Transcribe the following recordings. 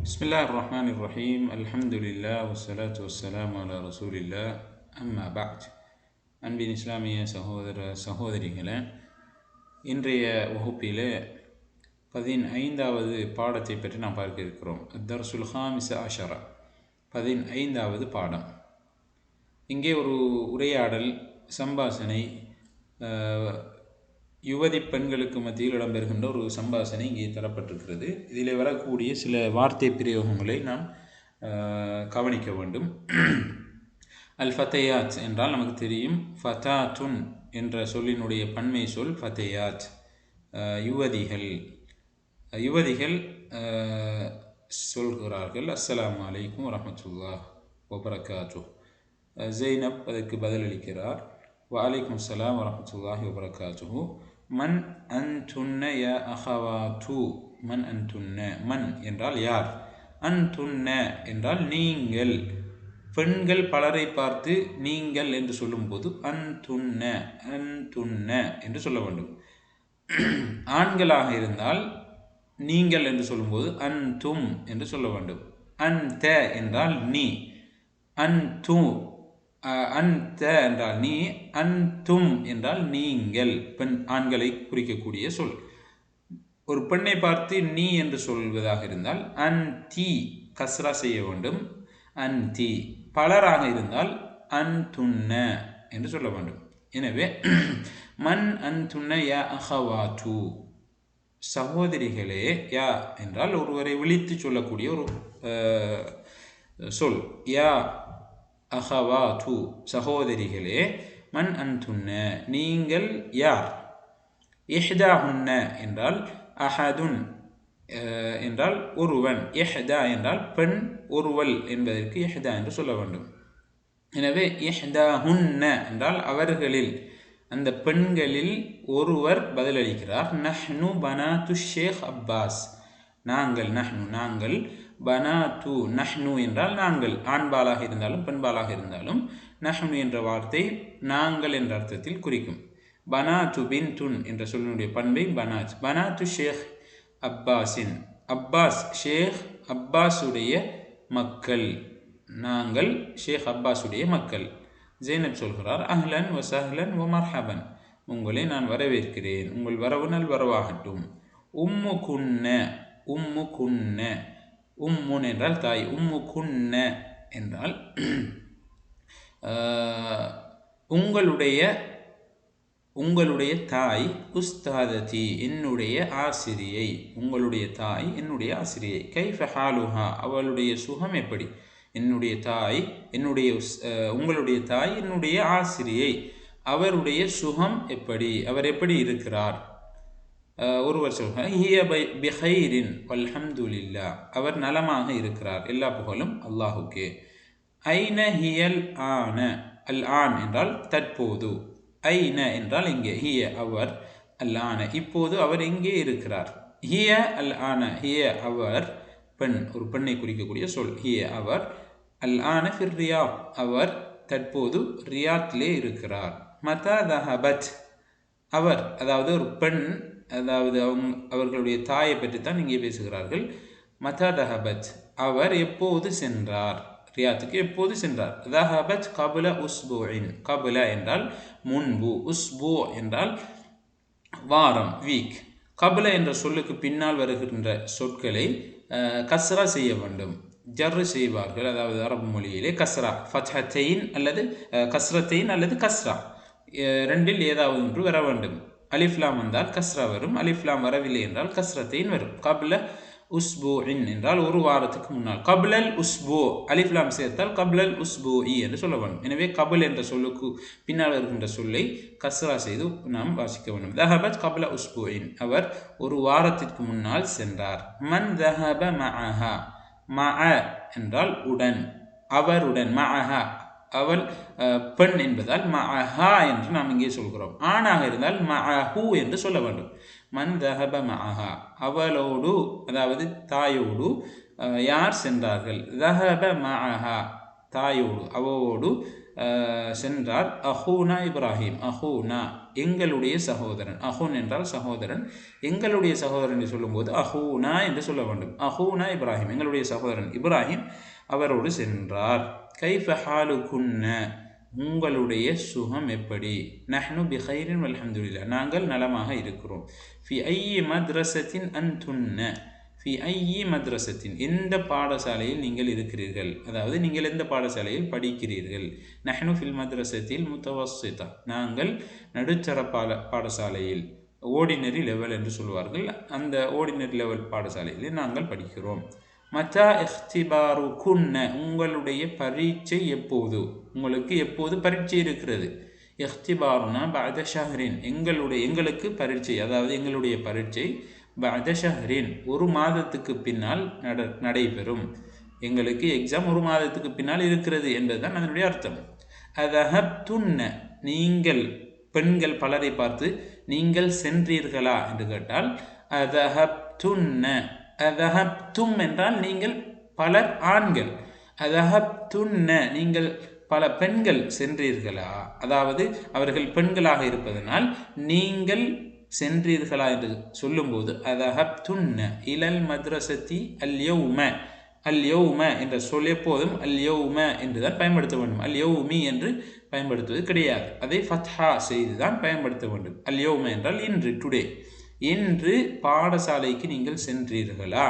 بسم الله الرحمن الرحيم الحمد لله والصلاة والسلام على رسول الله أما بعد அன்பின் இஸ்லாமிய சகோதர சகோதரிகளே இன்றைய வகுப்பில் பதினைந்தாவது பாடத்தை பற்றி நாம் பார்க்க இருக்கிறோம் தர்சுல் ஹாமிச அஷரா பதினைந்தாவது பாடம் இங்கே ஒரு உரையாடல் சம்பாஷணை அஹ், யுவதி பெண்களுக்கு மத்தியில் இடம்பெறுகின்ற ஒரு சம்பாஷணை இங்கே தரப்பட்டிருக்கிறது. இதில் வரக்கூடிய சில வார்த்தை பிரயோகங்களை நாம் கவனிக்க வேண்டும். அல் ஃபத்தையாத் என்றால் நமக்கு தெரியும். ஃபதாத்துன் என்ற சொல்லினுடைய பன்மை சொல் ஃபத்தையாத். யுவதிகள். யுவதிகள் சொல்கிறார்கள் அஸ்லாம் அலைக்கும் வரமத்துல்லா ஒபரகாத்து ஜெய்னப் அதற்கு பதிலளிக்கிறார் வலைக்கும் அஸ்ஸலாம் வரமத்துல்லாஹி வபரகாத்துஹு. மன் அன்துன்ன ய அஹவாத்து மன் அன்துன்ன மன் என்றால் யார்? அன்துன்ன என்றால் நீங்கள். பெண்கள் பலரை பார்த்து நீங்கள் என்று சொல்லும்போது அன்துன்ன அன்துன்ன என்று சொல்ல வேண்டும். ஆண்களாக இருந்தால் நீங்கள் என்று சொல்லும்போது அன்தும் என்று சொல்ல வேண்டும். அன் த என்றால் நீ அன் து அன்த என்றால் நீ அன்தும் என்றால் நீங்கள் பெண் ஆண்களை குறிக்கக்கூடிய சொல். ஒரு பெண்ணை பார்த்து நீ என்று சொல்வதாக இருந்தால் அன் தீ கஸ்ரா செய்ய வேண்டும். அன்தி பலராக இருந்தால் அன்துன்ன என்று சொல்ல வேண்டும். எனவே மன் அன்துன்ன யா அஹவாத்து. சகோதரிகளே யா என்றால் ஒருவரை விழித்து சொல்லக்கூடிய ஒரு சொல். யா அஹவா து சகோதரிகளே மன் அன்துன்ன நீங்கள் யார்? இஹ்தாஹுன்ன என்றால் அஹதுன் அஹ், என்றால் ஒருவன். இஹ்தா என்றால் பெண் ஒருவல் என்பதற்கு இஹ்தா என்று சொல்ல வேண்டும். எனவே இஹ்தாஹுன்ன என்றால் அவர்களில் அந்த பெண்களில் ஒருவர் பதிலளிக்கிறார். நஹ்னு பனாத்து ஷேக் அப்பாஸ். நாங்கள் நஹ்னு நாங்கள் பனாத்து நஹ்னு என்றால் நாங்கள் ஆண்பாலாக இருந்தாலும் பெண்பாலாக இருந்தாலும் நஹ்னு என்ற வார்த்தை நாங்கள் என்ற அர்த்தத்தில் குறிக்கும். பனாத்து பின் துன் என்ற சொல்லினுடைய பண்பை பனாத். பனாத்து ஷேக் அப்பாஸின். அப்பாஸ் ஷேக் அப்பாஸுடைய மக்கள். நாங்கள் ஷேக் அப்பாஸுடைய மக்கள். ஜெய்னப் சொல்கிறார் அஹ்லன் ஒ சஹ்லன் ஒ மர்ஹபன். உங்களை நான் வரவேற்கிறேன். உங்கள் வரவு நல் வரவாகட்டும். உம்மு குன்ன உம்மு குன்ன உம்முன் என்றால் தாய் உம்மு குன்ன என்றால் உங்களுடைய உங்களுடைய தாய் உஸ்தாததி என்னுடைய ஆசிரியை உங்களுடைய தாய் என்னுடைய ஆசிரியை. கைஃப ஹாலுஹா அவளுடைய சுகம் எப்படி? என்னுடைய தாய் என்னுடைய உஸ்- உங்களுடைய தாய் என்னுடைய ஆசிரியை அவருடைய சுகம் எப்படி? அவர் எப்படி இருக்கிறார்? ஒருவர் சொல்கிறார் ஹிய பை பிஹைரின் வல்ஹம்துலில்லா. அவர் நலமாக இருக்கிறார். எல்லா புகழும் அல்லாஹுக்கே. ஐன ஹியல் ஆன அல் ஆன் என்றால் தற்போது. ஐன என்றால் இங்கே. ஹிய அவர் அல் ஆன. இப்போது அவர் எங்கே இருக்கிறார். ஹிய அல் ஆன. ஹிய அவர் பெண். ஒரு பெண்ணை குறிக்கக்கூடிய சொல். ஹிய அவர் அல் ஆன ஃபிர் ரியா. அவர் தற்போது ரியாத்லே இருக்கிறார். மதா தஹபத். அவர் அதாவது ஒரு பெண் அதாவது அவங்க அவர்களுடைய தாயை பற்றி தான் இங்கே பேசுகிறார்கள். மதா தஹபத் அவர் எப்போது சென்றார்? ரியாத்துக்கு எப்போது சென்றார்? தஹபத் கபுல உஸ்புஇன். கபுல என்றால் முன்பு உஸ்பு என்றால் வாரம் வீக் கபுல என்ற சொல்லுக்கு பின்னால் வருகின்ற சொற்களை கஸ்ரா செய்ய வேண்டும். ஜர்ரு செய்வார்கள் அதாவது அரபு மொழியிலே கஸ்ரா. ஃபத்ஹத்தைன் அல்லது கஸ்ரத்தையின் கஸ்ரத்தைன் அல்லது கஸ்ரா. ரெண்டில் ஏதாவது ஒன்று வர வேண்டும். அலிஃப்லாம் வந்தால் கஸ்ரா வரும். அலிஃப்லாம் வரவில்லை என்றால் கஸ்ரத்தையும் வரும். கபல உஸ்பூஇன் என்றால் ஒரு வாரத்துக்கு முன்னால். கபிலல் உஸ்போ அலிஃப்லாம் சேர்த்தால் கபிலல் உஸ்போ இ என்று சொல்ல வேண்டும். எனவே கபில் என்ற சொல்லுக்கு பின்னால் இருக்கின்ற சொல்லை கஸ்ரா செய்து நாம் வாசிக்க வேண்டும். தஹபத் கபில உஸ்புஇன். அவர் ஒரு வாரத்திற்கு முன்னால் சென்றார். மன் தஹப மஹா ம என்றால் உடன். அவருடன். மஹா அவள் பெண் என்பதால் மஅஹா என்று நாம் இங்கே சொல்கிறோம். ஆணாக இருந்தால் மஅஹு என்று சொல்ல வேண்டும். மன் தஹப மஅஹா அவளோடு அதாவது தாயோடு யார் சென்றார்கள்? தஹப மஅஹா தாயோடு அவோடு சென்றார் அஹூனா இப்ராஹிம். அஹூனா எங்களுடைய சகோதரன். அஹூன் என்றால் சகோதரன். எங்களுடைய சகோதரன் என்று சொல்லும்போது அஹூனா என்று சொல்ல வேண்டும். அஹூனா இப்ராஹிம் எங்களுடைய சகோதரன் இப்ராஹிம் அவரோடு சென்றார். கைஃப ஹாலுகுன்ன உங்களுடைய சுகம் எப்படி? நஹ்னு பிஹைரின் அலமதுல்லா நாங்கள் நலமாக இருக்கிறோம். ஃபி ஐயி மத்ரசத்தின் அன்துன்ன ஃபி ஐயி மத்ரசத்தின் எந்த பாடசாலையில் நீங்கள் இருக்கிறீர்கள்? அதாவது நீங்கள் எந்த பாடசாலையில் படிக்கிறீர்கள்? நஹ்னு ஃபில் மத்ரசத்தில் முத்தவசிதா நாங்கள் நடுத்தர பாட பாடசாலையில் ஓர்டினரி லெவல் என்று சொல்வார்கள். அந்த ஓர்டினரி லெவல் பாடசாலையில் நாங்கள் படிக்கிறோம். மத்தா இஹ்திபாரு குன்ன உங்களுடைய பரீட்சை எப்போது? உங்களுக்கு எப்போது பரீட்சை இருக்கிறது? இஹ்திபாருனா பாதஷஹரின் எங்களுடைய எங்களுக்கு பரீட்சை அதாவது எங்களுடைய பரீட்சை பாதஷஹரின் ஒரு மாதத்துக்கு பின்னால் நட நடைபெறும். எங்களுக்கு எக்ஸாம் ஒரு மாதத்துக்கு பின்னால் இருக்கிறது என்பதுதான் அதனுடைய அர்த்தம். அதஹப்துன்ன நீங்கள் பெண்கள் பலரை பார்த்து நீங்கள் சென்றீர்களா? என்று கேட்டால் அதஹப்துன்ன. அதஹப்தும் என்றால் நீங்கள் பலர் ஆண்கள். அதஹப்துன்ன நீங்கள் பல பெண்கள் சென்றீர்களா? அதாவது அவர்கள் பெண்களாக இருப்பதனால் நீங்கள் சென்றீர்களா என்று சொல்லும்போது அதஹப்துன்ன இலல் மத்ரசத்தி அல்யௌம அல்யௌம என்ற சொல் எப்போதும் அல்யௌம என்று தான் பயன்படுத்த வேண்டும். அல்யௌமி என்று பயன்படுத்துவது கிடையாது. அதை ஃபத்ஹா செய்து தான் பயன்படுத்த வேண்டும். அல்யௌம என்றால் இன்று டுடே இன்று பாடசாலைக்கு நீங்கள் சென்றீர்களா?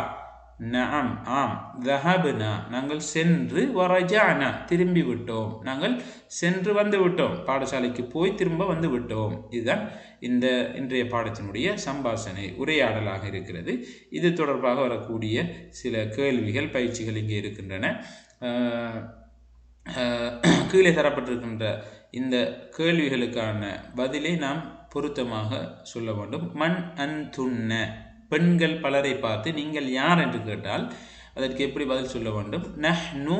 நாம் ஆம். தஹப்னா நாங்கள் சென்று வரஜானா திரும்பி விட்டோம். நாங்கள் சென்று வந்து விட்டோம். பாடசாலைக்கு போய் திரும்ப வந்து விட்டோம். இதுதான் இந்த இன்றைய பாடத்தினுடைய சம்பாஷணை உரையாடலாக இருக்கிறது. இது தொடர்பாக வரக்கூடிய சில கேள்விகள் பயிற்சிகள் இங்கே இருக்கின்றன. கீழே தரப்பட்டிருக்கின்ற இந்த கேள்விகளுக்கான பதிலை நாம் பொருத்தமாக சொல்ல வேண்டும். மண் அன்துன்ன பெண்கள் பலரை பார்த்து நீங்கள் யார் என்று கேட்டால் அதற்கு எப்படி பதில் சொல்ல வேண்டும்? நஹ்னு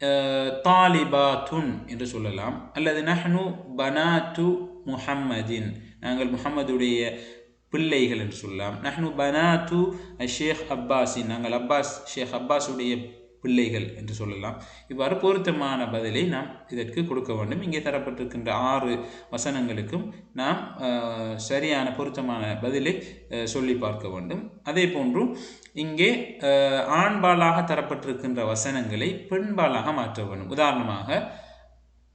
தாலிபா தாலிபாத்துன் என்று சொல்லலாம். அல்லது நஹ்னு பனாத்து முஹம்மதின். நாங்கள் முகமதுடைய பிள்ளைகள் என்று சொல்லலாம். நஹ்னு பனாத்து ஷேக் அப்பாஸின். நாங்கள் அப்பாஸ் ஷேக் அப்பாஸுடைய பிள்ளைகள் என்று சொல்லலாம். இவ்வாறு பொருத்தமான பதிலை நாம் இதற்கு கொடுக்க வேண்டும். இங்கே தரப்பட்டிருக்கின்ற ஆறு வசனங்களுக்கும் நாம் சரியான பொருத்தமான பதிலை சொல்லி பார்க்க வேண்டும். அதே போன்றும் இங்கே ஆண்பாலாக தரப்பட்டிருக்கின்ற வசனங்களை பெண்பாலாக மாற்ற வேண்டும். உதாரணமாக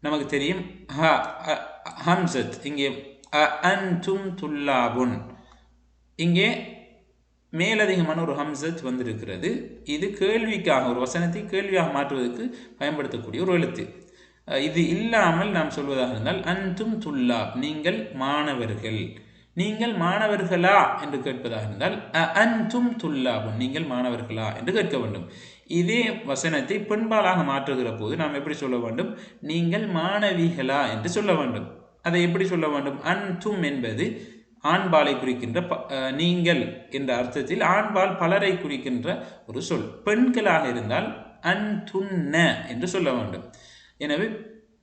நமக்கு தெரியும் ஹ அ- ஹம்சத் இங்கே அ அன்தும் துல்லாபுன். இங்கே மேலதிகமான ஒரு ஹம்சத் வந்திருக்கிறது. இது கேள்விக்காக ஒரு வசனத்தை கேள்வியாக மாற்றுவதற்கு பயன்படுத்தக்கூடிய ஒரு எழுத்து. இது இல்லாமல் நாம் சொல்வதாக இருந்தால் அன்தும் துல்லா நீங்கள் மாணவர்கள் நீங்கள் மாணவர்களா? என்று கேட்பதாக இருந்தால் அ அன்தும் நீங்கள் மாணவர்களா? என்று கேட்க வேண்டும். இதே வசனத்தை பெண்பாலாக மாற்றுகிற போது நாம் எப்படி சொல்ல வேண்டும்? நீங்கள் மாணவிகளா என்று சொல்ல வேண்டும். அதை எப்படி சொல்ல வேண்டும்? அன்தும் என்பது ஆண்பாலை குறிக்கின்ற ப- நீங்கள் என்ற அர்த்தத்தில் ஆண்பால் பலரை குறிக்கின்ற ஒரு சொல். பெண்களாக இருந்தால் அன்துன்ன என்று சொல்ல வேண்டும். எனவே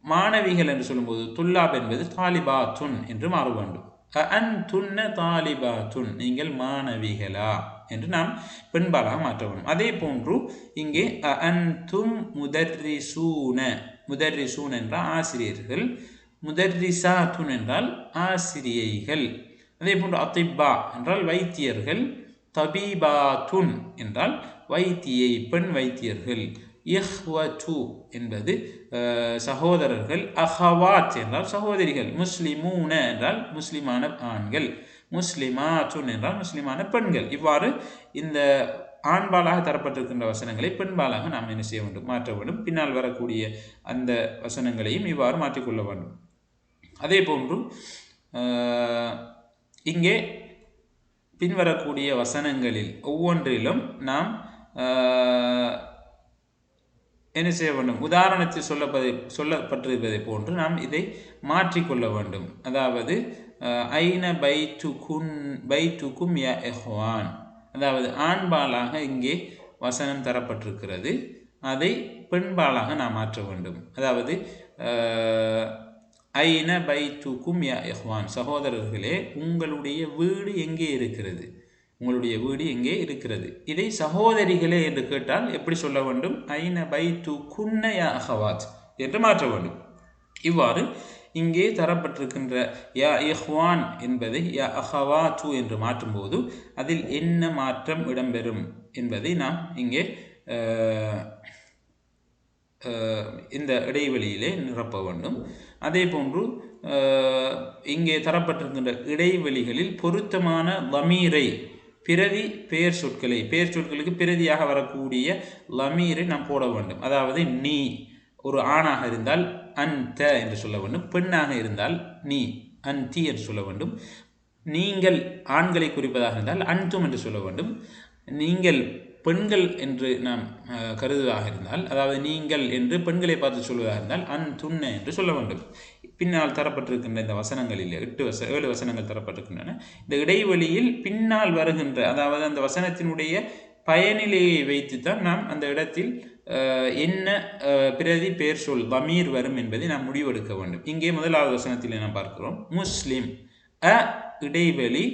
மாணவிகள் என்று சொல்லும்போது துல்லாப் என்பது தாலிபா துன் என்று மாற வேண்டும். அன்துன்ன தாலிபாத்துன் நீங்கள் மாணவிகளா என்று நாம் பெண்பாலாக மாற்ற வேண்டும். அதே போன்று இங்கே அன்தும் முதர்ரிசூன முதர்ரிசூன் என்ற ஆசிரியர்கள் முதர்ரிசாத்துன் என்றால் ஆசிரியைகள். அதே போன்று அத்திப்பா என்றால் வைத்தியர்கள். தபீபாத்துன் என்றால் வைத்தியை பெண் வைத்தியர்கள். இஹ்வது என்பது சகோதரர்கள். அஹவாத் என்றால் சகோதரிகள். முஸ்லிமூன என்றால் முஸ்லிமான ஆண்கள். முஸ்லிமாத்துன் என்றால் முஸ்லிமான பெண்கள். இவ்வாறு இந்த ஆண்பாலாக தரப்பட்டிருக்கின்ற வசனங்களை பெண்பாலாக நாம் என்ன செய்ய வேண்டும்? மாற்ற வேண்டும். பின்னால் வரக்கூடிய அந்த வசனங்களையும் இவ்வாறு மாற்றிக்கொள்ள வேண்டும். அதே போன்று இங்கே பின்வரக்கூடிய வசனங்களில் ஒவ்வொன்றிலும் நாம் என்ன செய்ய வேண்டும்? உதாரணத்தில் சொல்லப்பதை சொல்லப்பட்டிருப்பதை போன்று நாம் இதை மாற்றிக்கொள்ள வேண்டும். அதாவது ஐன பை ஐன பை டுக்கும் ய எஹ்வான் அதாவது ஆண்பாலாக இங்கே வசனம் தரப்பட்டிருக்கிறது. அதை பெண்பாலாக நாம் மாற்ற வேண்டும். அதாவது அஹ், ஐன பைத்துக்கும் யா இஹ்வான்? சகோதரர்களே உங்களுடைய வீடு எங்கே இருக்கிறது? உங்களுடைய வீடு எங்கே இருக்கிறது? இதை சகோதரிகளே என்று கேட்டால் எப்படி சொல்ல வேண்டும்? ஐன பைத்து குன்ன யா அஹவாத் என்று மாற்ற வேண்டும். இவ்வாறு இங்கே தரப்பட்டிருக்கின்ற யா இஹ்வான் என்பதை யா அஹவாத்து என்று மாற்றும்போது அதில் என்ன மாற்றம் இடம்பெறும் என்பதை நாம் இங்கே இந்த இடைவெளியிலே நிரப்ப வேண்டும். அதே போன்று இங்கே தரப்பட்டிருக்கின்ற இடைவெளிகளில் பொருத்தமான லமீரை பிறவி பெயர் சொற்களை பெயர் சொற்களுக்கு பிரதியாக வரக்கூடிய லமீரை நாம் போட வேண்டும். அதாவது நீ ஒரு ஆணாக இருந்தால் அந்த என்று சொல்ல வேண்டும். பெண்ணாக இருந்தால் நீ அன்தி என்று சொல்ல வேண்டும். நீங்கள் ஆண்களை குறிப்பதாக இருந்தால் அன்தும் என்று சொல்ல வேண்டும். நீங்கள் பெண்கள் என்று நாம் கருதுவதாக இருந்தால் அதாவது நீங்கள் என்று பெண்களை பார்த்து சொல்வதாக இருந்தால் அன் துண்ண என்று சொல்ல வேண்டும். பின்னால் தரப்பட்டிருக்கின்ற இந்த வசனங்களில் எட்டு வச ஏழு வசனங்கள் தரப்பட்டிருக்கின்றன. இந்த இடைவெளியில் பின்னால் வருகின்ற அதாவது அந்த வசனத்தினுடைய பயனிலையை வைத்துத்தான் நாம் அந்த இடத்தில் என்ன பிரதி பெயர் சொல் பமீர் வரும் என்பதை நாம் முடிவெடுக்க வேண்டும். இங்கே முதலாவது வசனத்தில் நாம் பார்க்கிறோம். முஸ்லிம் அ இடைவெளி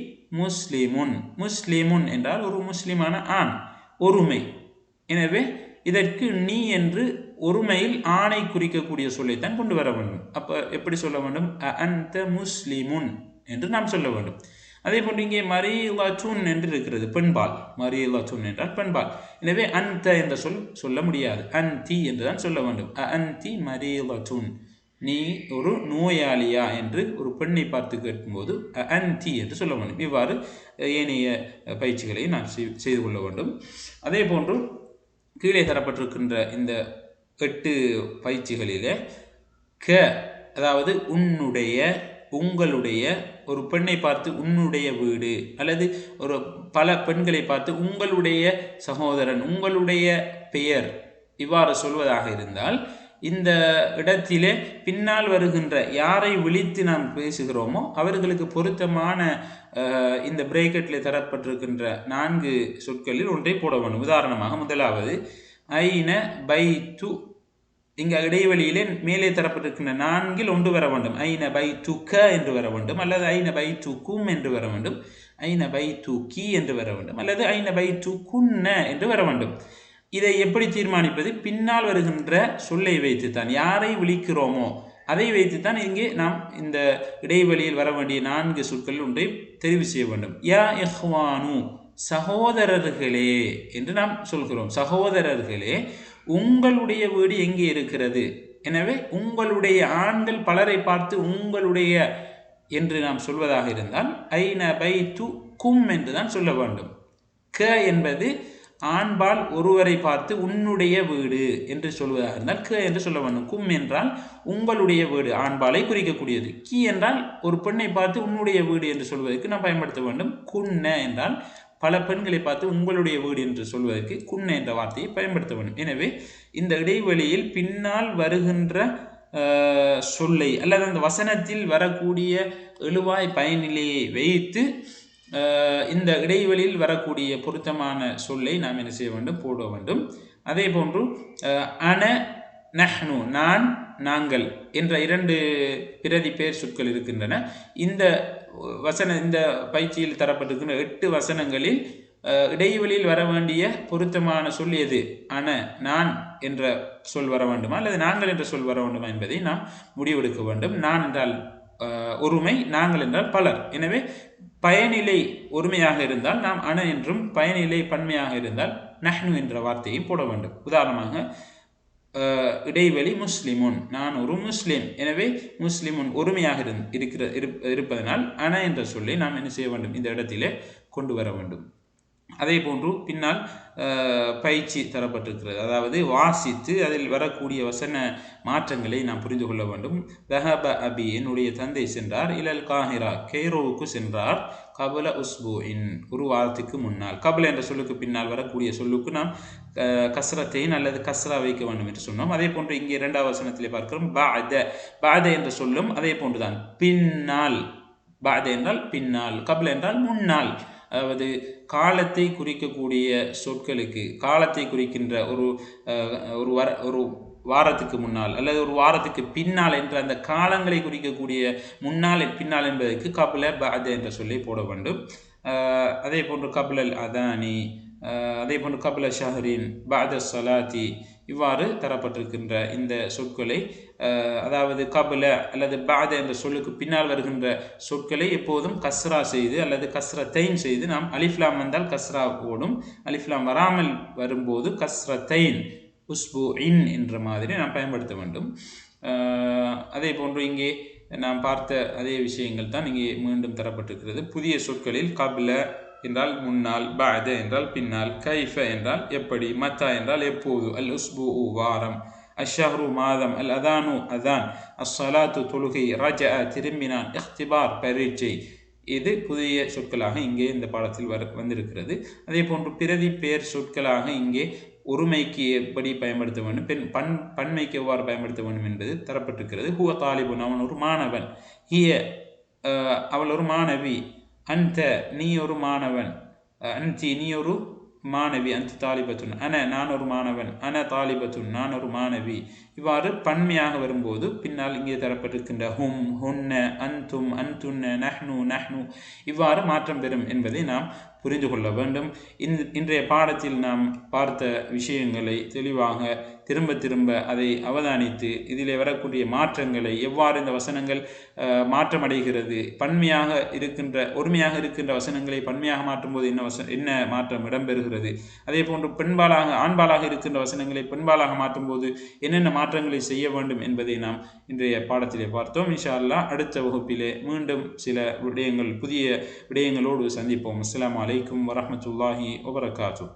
முஸ்லிமுன். முஸ்லிமுன் என்றால் ஒரு முஸ்லிமான ஆண். ஒருமை. எனவே இதற்கு நீ என்று ஒருமையில் ஆணை குறிக்கக்கூடிய சொல்லைத்தான் கொண்டு வர வேண்டும். அப்போ எப்படி சொல்ல வேண்டும்? அ அந்த முஸ்லிமுன் என்று நாம் சொல்ல வேண்டும். அதே போன்று இங்கே மரியலாச்சூன் என்று இருக்கிறது பெண்பால். மரியலாச்சூன் என்றால் பெண்பால். எனவே அந்த என்ற சொல் சொல்ல முடியாது. அன்தி என்று தான் சொல்ல வேண்டும். அ அன்தி மரியலாச்சூன் நீ ஒரு நோயாளியா என்று ஒரு பெண்ணை பார்த்து கேட்கும்போது அன்தி என்று சொல்ல வேண்டும். இவ்வாறு ஏனைய பயிற்சிகளை நாம் செய்- செய்து கொள்ள வேண்டும். அதே போன்று கீழே தரப்பட்டிருக்கின்ற இந்த எட்டு பயிற்சிகளிலே க அதாவது உன்னுடைய உங்களுடைய ஒரு பெண்ணை பார்த்து உன்னுடைய வீடு அல்லது ஒரு பல பெண்களை பார்த்து உங்களுடைய சகோதரன் உங்களுடைய பெயர் இவ்வாறு சொல்வதாக இருந்தால் இந்த இடத்திலே பின்னால் வருகின்ற யாரை விழித்து நாம் பேசுகிறோமோ அவர்களுக்கு பொருத்தமான இந்த பிரேக்கெட்டில் தரப்பட்டிருக்கின்ற நான்கு சொற்களில் ஒன்றை போட வேண்டும். உதாரணமாக முதலாவது ஐன பை து இங்கே இடைவெளியிலே மேலே தரப்பட்டிருக்கின்ற நான்கில் ஒன்று வர வேண்டும். ஐன பை துக்க என்று வர வேண்டும். அல்லது ஐன பை துக்கும் என்று வர வேண்டும். ஐன பை துக்கி என்று வர வேண்டும். அல்லது ஐன பை துக்குன்ன என்று வர வேண்டும். இதை எப்படி தீர்மானிப்பது? பின்னால் வருகின்ற சொல்லை வைத்துத்தான். யாரை விழிக்கிறோமோ? அதை வைத்துத்தான் இங்கே நாம் இந்த இடைவெளியில் வர வேண்டிய நான்கு சொற்கள் ஒன்றை தெரிவு செய்ய வேண்டும். யா இஹ்வானு சகோதரர்களே என்று நாம் சொல்கிறோம். சகோதரர்களே உங்களுடைய வீடு எங்கே இருக்கிறது? எனவே உங்களுடைய ஆண்கள் பலரை பார்த்து உங்களுடைய என்று நாம் சொல்வதாக இருந்தால் ஐன பை து கும் என்று தான் சொல்ல வேண்டும். க என்பது ஆண்பால் ஒருவரை பார்த்து உன்னுடைய வீடு என்று சொல்வதாக இருந்தால் க என்று சொல்ல வேண்டும். கும் என்றால் உங்களுடைய வீடு. ஆண்பாலை குறிக்கக்கூடியது. கி என்றால் ஒரு பெண்ணை பார்த்து உன்னுடைய வீடு என்று சொல்வதற்கு நாம் பயன்படுத்த வேண்டும். குன்ன என்றால் பல பெண்களை பார்த்து உங்களுடைய வீடு என்று சொல்வதற்கு குன்ன என்ற வார்த்தையை பயன்படுத்த வேண்டும். எனவே இந்த இடைவெளியில் பின்னால் வருகின்ற சொல்லை அல்லது அந்த வசனத்தில் வரக்கூடிய எழுவாய் பயனிலையை வைத்து இந்த இடைவெளியில் வரக்கூடிய பொருத்தமான சொல்லை நாம் என்ன செய்ய வேண்டும்? போட வேண்டும். அதே போன்று அன நஹ்னு நான் நாங்கள் என்ற இரண்டு பிரதி பெயர் சொற்கள் இருக்கின்றன. இந்த வசன இந்த பயிற்சியில் தரப்பட்டிருக்கின்ற எட்டு வசனங்களில் இடைவெளியில் வர வேண்டிய பொருத்தமான சொல் எது? அன நான் என்ற சொல் வர வேண்டுமா? அல்லது நாங்கள் என்ற சொல் வர வேண்டுமா என்பதை நாம் முடிவெடுக்க வேண்டும். நான் என்றால் ஒருமை நாங்கள் என்றால் பலர். எனவே பயனிலை ஒருமையாக இருந்தால் நாம் அன என்றும் பயனிலை பன்மையாக இருந்தால் நஹ்னு என்ற வார்த்தையும் போட வேண்டும். உதாரணமாக இடைவெளி முஸ்லிமுன் நான் ஒரு முஸ்லிம். எனவே முஸ்லிமுன் ஒருமையாக இருக்கிற இருப்பதனால் அன என்ற சொல்லை நாம் என்ன செய்ய வேண்டும்? இந்த இடத்திலே கொண்டு வர வேண்டும். அதே போன்று பின்னால் பயிற்சி தரப்பட்டிருக்கிறது. அதாவது வாசித்து அதில் வரக்கூடிய வசன மாற்றங்களை நாம் புரிந்து கொள்ள வேண்டும். தஹப அபி என்னுடைய தந்தை சென்றார். இலல் காஹிரா கெய்ரோவுக்கு சென்றார். கபல உஸ்புஇன் ஒரு வாரத்துக்கு முன்னால். கபல என்ற சொல்லுக்கு பின்னால் வரக்கூடிய சொல்லுக்கு நாம் கசரத்தையும் அல்லது கஸ்ரா வைக்க வேண்டும் என்று சொன்னோம். அதே போன்று இங்கே இரண்டாவது வசனத்திலே பார்க்கிறோம். பாத பாத என்ற சொல்லும் அதே போன்றுதான். பின்னால் பாத என்றால் பின்னால் கபல என்றால் முன்னால். அதாவது காலத்தை குறிக்கக்கூடிய சொற்களுக்கு காலத்தை குறிக்கின்ற ஒரு ஒரு வர ஒரு வாரத்துக்கு முன்னால் அல்லது ஒரு வாரத்துக்கு பின்னால் என்ற அந்த காலங்களை குறிக்கக்கூடிய முன்னால் பின்னால் என்பதற்கு கபில பாத என்ற சொல்லி போட வேண்டும். அதே போன்று கபிலல் அதானி அதே போன்று கபில ஷஹரின் பாத சலாத்தி இவ்வாறு தரப்பட்டிருக்கின்ற இந்த சொற்களை அதாவது கபல அல்லது பாத என்ற சொல்லுக்கு பின்னால் வருகின்ற சொற்களை எப்போதும் கஸ்ரா செய்து அல்லது கஸ்ரத்தைன் செய்து நாம் அலிஃப்லாம் வந்தால் கஸ்ரா ஓடும். அலிஃப்லாம் வராமல் வரும்போது கஸ்ரத்தைன் உஸ்பு இன் என்ற மாதிரி நாம் பயன்படுத்த வேண்டும். அதே போன்று இங்கே நாம் பார்த்த அதே விஷயங்கள் தான் இங்கே மீண்டும் தரப்பட்டிருக்கிறது. புதிய சொற்களில் கபில என்றால் முன்னால் பாத என்றால் பின்னால் கைஃப என்றால் எப்படி மத்தா என்றால் எப்போது அல் உஸ்பு வாரம். அஷ்ஷஹ்ரு மாதம் அல் அதானு அதான் அஸ்ஸலாத்து தொழுகை ரஜா திரும்பினான் இஹ்திபார் பரீட்சை. இது புதிய சொற்களாக இங்கே இந்த பாடத்தில் வர வந்திருக்கிறது. அதே போன்று பிரதி பெயர் சொற்களாக இங்கே ஒருமைக்கு எப்படி பயன்படுத்த வேண்டும்? பெண் பண் பன்மைக்கு எவ்வாறு பயன்படுத்த வேண்டும் என்பது தரப்பட்டிருக்கிறது. ஹுவ தாலிபுன் அவன் ஒரு மாணவன் ஹிய அவள் ஒரு மாணவி அந்த நீ ஒரு மாணவன் அஹ், அன்தி நீ ஒரு மாணவி அந்த தாலிபத்துன். அன நான் ஒரு மாணவன் அன தாலிபத்துன் நான் ஒரு மாணவி. இவ்வாறு பன்மையாக வரும்போது பின்னால் இங்கே தரப்பட்டிருக்கின்ற ஹும் ஹுன்ன அந்தும் அந்துன்ன நஹ்னு நஹ்னு. இவ்வாறு மாற்றம் பெறும் என்பதை நாம் புரிந்து கொள்ள வேண்டும். இந்த இன்றைய பாடத்தில் நாம் பார்த்த விஷயங்களை தெளிவாக திரும்ப திரும்ப அதை அவதானித்து இதிலே வரக்கூடிய மாற்றங்களை எவ்வாறு இந்த வசனங்கள் மாற்றமடைகிறது பன்மையாக இருக்கின்ற ஒருமையாக இருக்கின்ற வசனங்களை பன்மையாக மாற்றும்போது என்ன வச என்ன மாற்றம் இடம்பெறுகிறது? அதே போன்று பெண்பாலாக ஆண்பாலாக இருக்கின்ற வசனங்களை பெண்பாலாக மாற்றும்போது என்னென்ன மாற்றங்களை செய்ய வேண்டும் என்பதை நாம் இன்றைய பாடத்திலே பார்த்தோம். இன்ஷா அல்லாஹ் அடுத்த வகுப்பிலே மீண்டும் சில விடயங்கள் புதிய விடயங்களோடு சந்திப்போம். அஸ்லாம் அலைக்கும் வரமத்துல்லாஹி வபரகாத்து